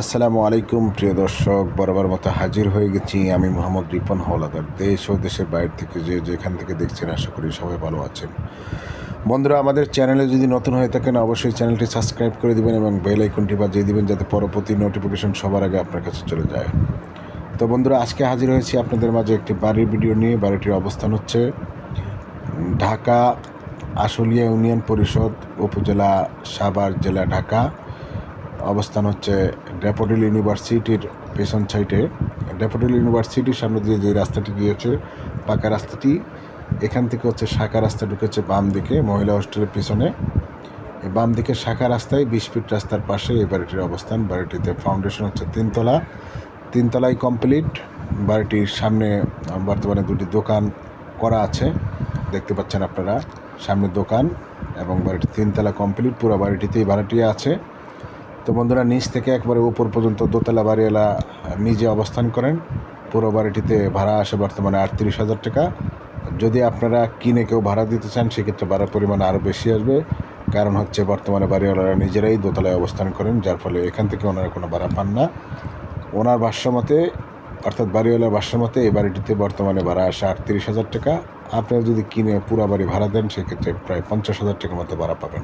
আসসালামু আলাইকুম, প্রিয় দর্শক, বরাবর মতো হাজির হয়ে গেছি আমি মোহাম্মদ রিপন হলাদার দেশ ও দেশের বাইরে থেকে যে যেখান থেকে দেখছেন, আশা করি সবাই ভালো আছেন। বন্ধুরা, আমাদের চ্যানেলে যদি নতুন হয়ে থাকেন, অবশ্যই চ্যানেলটি সাবস্ক্রাইব করে দিবেন এবং বেল আইকনটি বাজিয়ে দেবেন যাতে পরবর্তী নোটিফিকেশন সবার আগে আপনার কাছে চলে যায়। তো বন্ধুরা, আজকে হাজির হয়েছি আপনাদের মাঝে একটি বাড়ির ভিডিও নিয়ে। বাড়িটির অবস্থান হচ্ছে ঢাকা আশুলিয়া ইউনিয়ন পরিষদ, উপজেলা সাভার, জেলা ঢাকা। অবস্থান হচ্ছে ড্যাপোডিল ইউনিভার্সিটির পেছন সাইডে। ড্যাপোডিল ইউনিভার্সিটির সামনে দিয়ে যে রাস্তাটি গিয়েছে, পাকা রাস্তাটি, এখান থেকে হচ্ছে শাখা রাস্তা ঢুকেছে বাম দিকে, মহিলা হোস্টেলের পিছনে। বাম দিকে শাখা রাস্তায় বিশ ফিট রাস্তার পাশে এই বাড়িটির অবস্থান। বাড়িটিতে ফাউন্ডেশন হচ্ছে তিনতলা। তিনতলায় কমপ্লিট। বাড়িটির সামনে বর্তমানে দুটি দোকান করা আছে। দেখতে পাচ্ছেন আপনারা, সামনে দোকান এবং বাড়িটি তিনতলা কমপ্লিট। পুরো বাড়িটিতেই ভাড়াটিয়া আছে। তো বন্ধুরা, নিচ থেকে একবারে উপর পর্যন্ত দোতলা বাড়িওয়ালা নিজে অবস্থান করেন। পুরো বাড়িটিতে ভাড়া আসে বর্তমানে আটত্রিশ হাজার টাকা। যদি আপনারা কিনে কেউ ভাড়া দিতে চান, সেক্ষেত্রে ভাড়ার পরিমাণ আরও বেশি আসবে। কারণ হচ্ছে বর্তমানে বাড়িওয়ালারা নিজেরাই দোতলায় অবস্থান করেন, যার ফলে এখান থেকে ওনারা কোনো ভাড়া পান না। ওনার ভাষ্যমতে, অর্থাৎ বাড়িওয়ালার ভাষ্যমতে, এই বাড়িটিতে বর্তমানে ভাড়া আসে আটত্রিশ হাজার টাকা। আপনারা যদি কিনে পুরো বাড়ি ভাড়া দেন, সেক্ষেত্রে প্রায় পঞ্চাশ হাজার টাকার মতো ভাড়া পাবেন।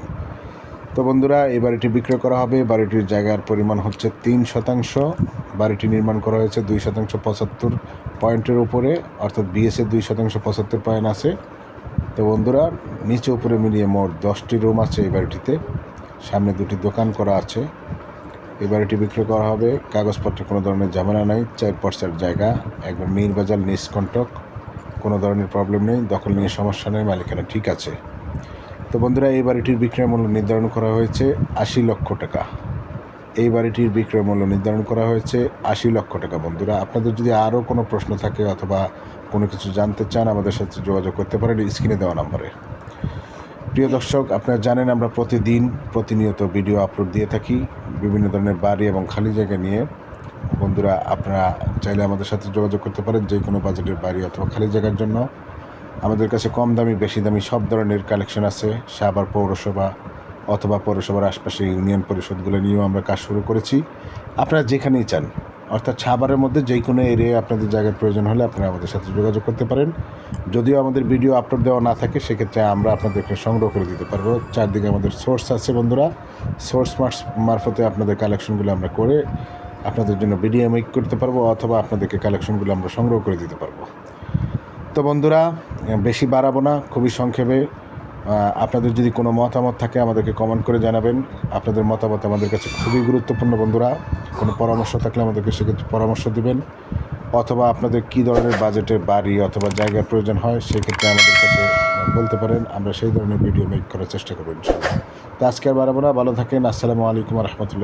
তো বন্ধুরা, এই বাড়িটি বিক্রয় করা হবে। বাড়িটির জায়গার পরিমাণ হচ্ছে তিন শতাংশ। বাড়িটি নির্মাণ করা হয়েছে দুই শতাংশ পঁচাত্তর পয়েন্টের উপরে, অর্থাৎ বিএসএ দুই শতাংশ পঁচাত্তর পয়েন্ট আছে। তো বন্ধুরা, নিচে উপরে মিলিয়ে মোট দশটি রুম আছে এই বাড়িটিতে। সামনে দুটি দোকান করা আছে। এই বাড়িটি বিক্রয় করা হবে। কাগজপত্রে কোনো ধরনের ঝামেলা নাই। চার পর্সার জায়গা, একবার মির বাজার নিষ্কণ্টক। কোনো ধরনের প্রবলেম নেই। দখল নিয়ে সমস্যা নেই। মালিকানা ঠিক আছে। তো বন্ধুরা, এই বাড়িটির বিক্রয় মূল্য নির্ধারণ করা হয়েছে আশি লক্ষ টাকা। এই বাড়িটির বিক্রয় মূল্য নির্ধারণ করা হয়েছে আশি লক্ষ টাকা। বন্ধুরা, আপনাদের যদি আরও কোনো প্রশ্ন থাকে অথবা কোনো কিছু জানতে চান, আমাদের সাথে যোগাযোগ করতে পারেন স্ক্রিনে দেওয়া নম্বরে। প্রিয় দর্শক, আপনারা জানেন আমরা প্রতিদিন প্রতিনিয়ত ভিডিও আপলোড দিয়ে থাকি বিভিন্ন ধরনের বাড়ি এবং খালি জায়গা নিয়ে। বন্ধুরা, আপনারা চাইলে আমাদের সাথে যোগাযোগ করতে পারেন যে কোনো বাজেটের বাড়ি অথবা খালি জায়গার জন্য। আমাদের কাছে কম দামি, বেশি দামি সব ধরনের কালেকশন আছে। সাভার পৌরসভা অথবা পৌরসভার আশপাশে ইউনিয়ন পরিষদগুলো নিয়েও আমরা কাজ শুরু করেছি। আপনারা যেখানেই চান, অর্থাৎ সাভারের মধ্যে যে কোনো এরিয়ায় আপনাদের জায়গার প্রয়োজন হলে আপনারা আমাদের সাথে যোগাযোগ করতে পারেন। যদিও আমাদের ভিডিও আপলোড দেওয়া না থাকে, সেক্ষেত্রে আমরা আপনাদেরকে সংগ্রহ করে দিতে পারব। চারদিকে আমাদের সোর্স আছে বন্ধুরা। সোর্স মারফতে আপনাদের কালেকশনগুলো আমরা করে আপনাদের জন্য ভিডিও মেক করতে পারব অথবা আপনাদেরকে কালেকশনগুলো আমরা সংগ্রহ করে দিতে পারব। তো বন্ধুরা, বেশি বাড়াবো না, খুবই সংক্ষেপে। আপনাদের যদি কোনো মতামত থাকে, আমাদেরকে কমেন্ট করে জানাবেন। আপনাদের মতামত আমাদের কাছে খুবই গুরুত্বপূর্ণ বন্ধুরা। কোনো পরামর্শ থাকলে আমাদেরকে সেক্ষেত্রে পরামর্শ দিবেন। অথবা আপনাদের কী ধরনের বাজেটের বাড়ি অথবা জায়গার প্রয়োজন হয়, সেক্ষেত্রে আমাদের কাছে বলতে পারেন। আমরা সেই ধরনের ভিডিও মেক করার চেষ্টা করব তো আজকে আর বাড়াবো না। ভালো থাকেন। আসসালামু আলাইকুম রহমতুল্লাহ